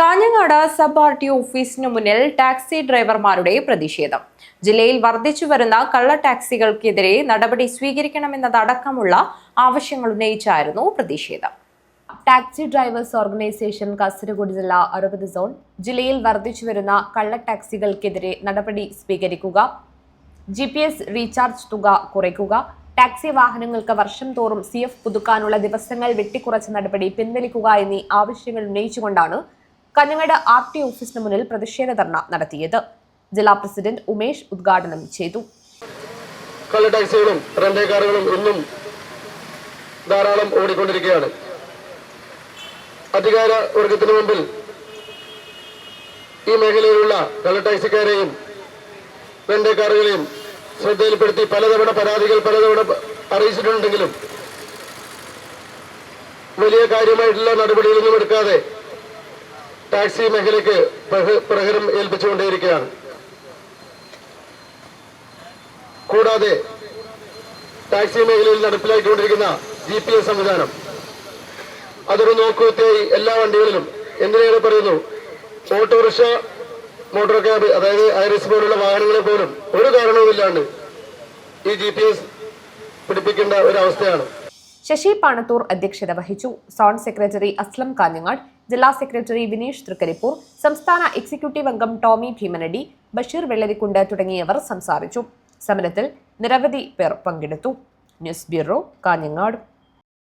Kanhangad sub R T ഓഫീസിനു മുന്നിൽ taxi ഡ്രൈവർമാരുടെ പ്രതിഷേധം. ജില്ലയിൽ വർദ്ധിച്ചു വരുന്ന കള്ള ടാക്സികൾക്കെതിരെ നടപടി സ്വീകരിക്കണമെന്നതടക്കമുള്ള ആവശ്യങ്ങൾ ഉന്നയിച്ചായിരുന്നു പ്രതിഷേധം. ടാക്സി ഡ്രൈവേഴ്സ് ഓർഗനൈസേഷൻ കാസർഗോഡ് ജില്ല അറുപത് സോൺ ജില്ലയിൽ വർദ്ധിച്ചു വരുന്ന കള്ള ടാക്സികൾക്കെതിരെ നടപടി സ്വീകരിക്കുക. ജി പി എസ് റീചാർജ് തുക കുറയ്ക്കുക. ടാക്സി വാഹനങ്ങൾക്ക് വർഷം തോറും സി എഫ് പുതുക്കാനുള്ള ദിവസങ്ങൾ വെട്ടിക്കുറച്ച നടപടി പിൻവലിക്കുക എന്നീ ആവശ്യങ്ങൾ ഉന്നയിച്ചുകൊണ്ടാണ് കഞ്ഞങ്ങാട് ആർ ടി ഓഫീസിന് മുന്നിൽ പ്രതിഷേധ ധർണ നടത്തിയത്. ജില്ലാ പ്രസിഡന്റ് ഉമേഷ് ഉദ്ഘാടനം ചെയ്തു. കള്ള ടാക്സികളും റെന്റേ കാറുകളും ഇന്നും ധാരാളം ഓടിക്കൊണ്ടിരിക്കുകയാണ്. അധികാര വർഗത്തിന് മുമ്പിൽ ഈ മേഖലയിലുള്ള കള്ള ടാക്സിക്കാരെയും റെന്റേ കാറുകളെയും ശ്രദ്ധയിൽപ്പെടുത്തി പലതവണ പരാതികൾ പലതവണ അറിയിച്ചിട്ടുണ്ടെങ്കിലും വലിയ കാര്യമായിട്ടുള്ള നടപടികളൊന്നും എടുക്കാതെ ടാക്സി മേഖലയ്ക്ക് പ്രഹ- പ്രഹരം ഏൽപ്പിച്ചുകൊണ്ടേയിരിക്കുകയാണ്. കൂടാതെ ടാക്സി മേഖലയിൽ നടപ്പിലാക്കിക്കൊണ്ടിരിക്കുന്ന ജി പി എസ് സംവിധാനം. അതൊരു നോക്കുകുത്തിയായി എല്ലാ വണ്ടികളിലും. എന്തിനേറെ പറയുന്നു? ഓട്ടോറിക്ഷ മോട്ടോർ ക്യാബ് അതായത് ഐറിസ് പോലുള്ള വാഹനങ്ങളെ പോലും ഒരു കാരണവുമില്ലാണ്ട് ഈ ജി പി എസ് പിടിപ്പിക്കേണ്ട ഒരവസ്ഥയാണ്. ശശി പാണത്തൂർ അധ്യക്ഷത വഹിച്ചു. സോൺ സെക്രട്ടറി അസ്ലം കാഞ്ഞങ്ങാട് ജില്ലാ സെക്രട്ടറി വിനീഷ് തൃക്കരിപ്പൂർ സംസ്ഥാന എക്സിക്യൂട്ടീവ് അംഗം ടോമി ഭീമനടി ബഷീർ വെള്ളരിക്കുണ്ട് തുടങ്ങിയവർ സംസാരിച്ചു. സമരത്തിൽ നിരവധി പേർ പങ്കെടുത്തു. News bureau Kanhangad.